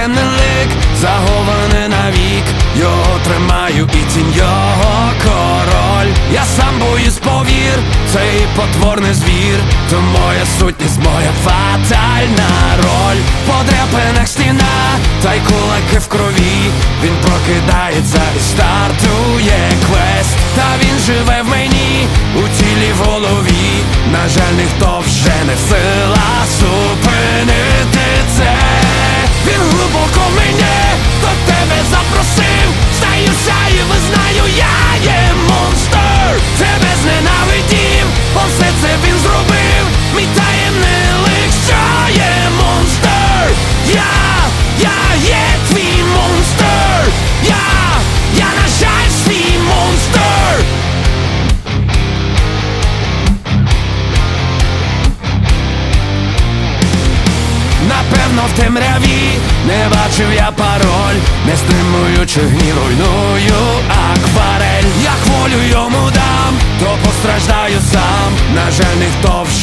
темний лик, захований навік, його тримаю і тінь його король. Я сам боюсь повір, цей потворний звір, то моя сутність, моя фатальна роль. По дряпинах стіна, та й кулаки в крові. Він прокидається і стартує квест. Та він живе в мені, у тілі в голові. На жаль, ніхто вже не сила зупинити це. Він глибоко мене до тебе запросив. Стаюся і визнаю, я є монстр. Тебе зненавидів, бо все це він зробив. Напевно в темряві не бачив я пароль, не стримуючи гнів, руйную акварель. Як волю йому дам, то постраждаю сам. На жаль, ніхто вже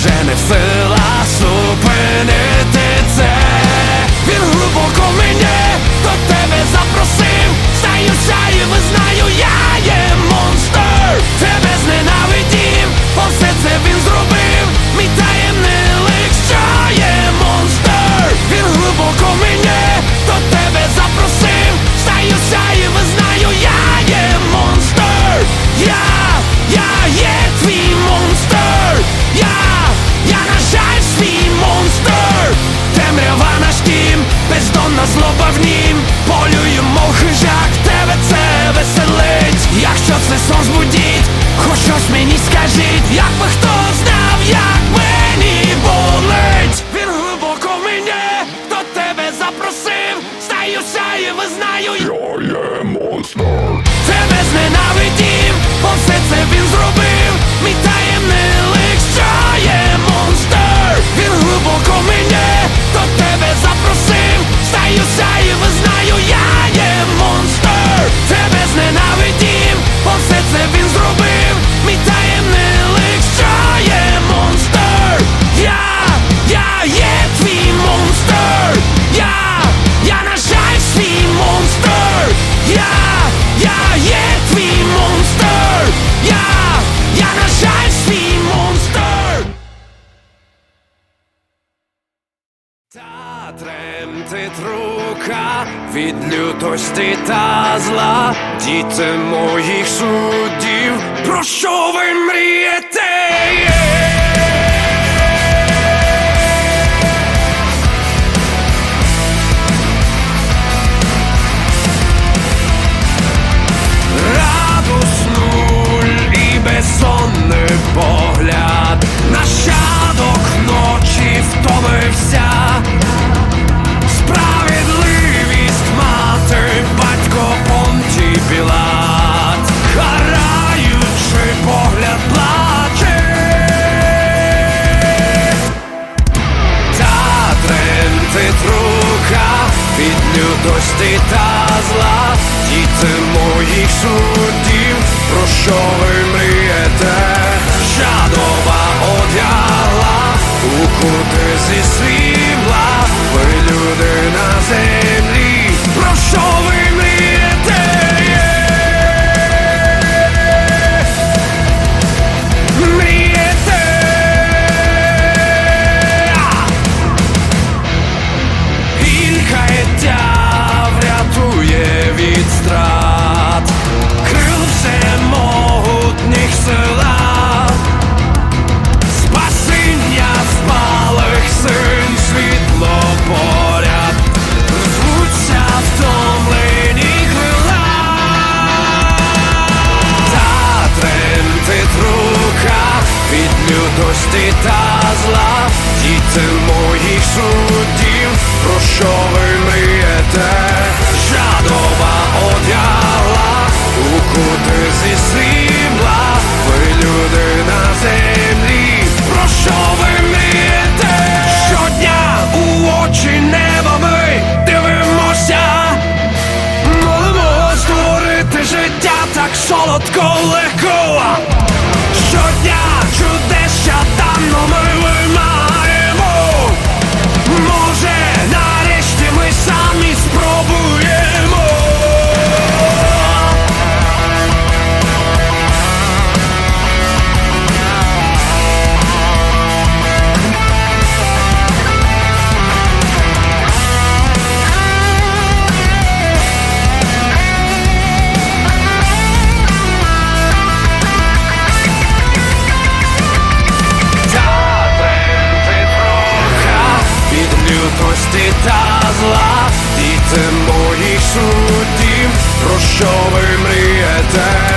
Стаюся і визнаю, Я є монстр. тебе зненавидів, бо все це він зробив. Мій таємний лик, що є лютості та зла, діти моїх суддів, про що ви мрієте? Від лютості та зла, діти моїх суддів, про що ви мрієте? Жадова одягла у кути зі срібла, радості та зла, діти моїх суддів, про що ви мрієте? Жадова одягла у кути зі світ. зла, і це мої дім, про що ви мрієте?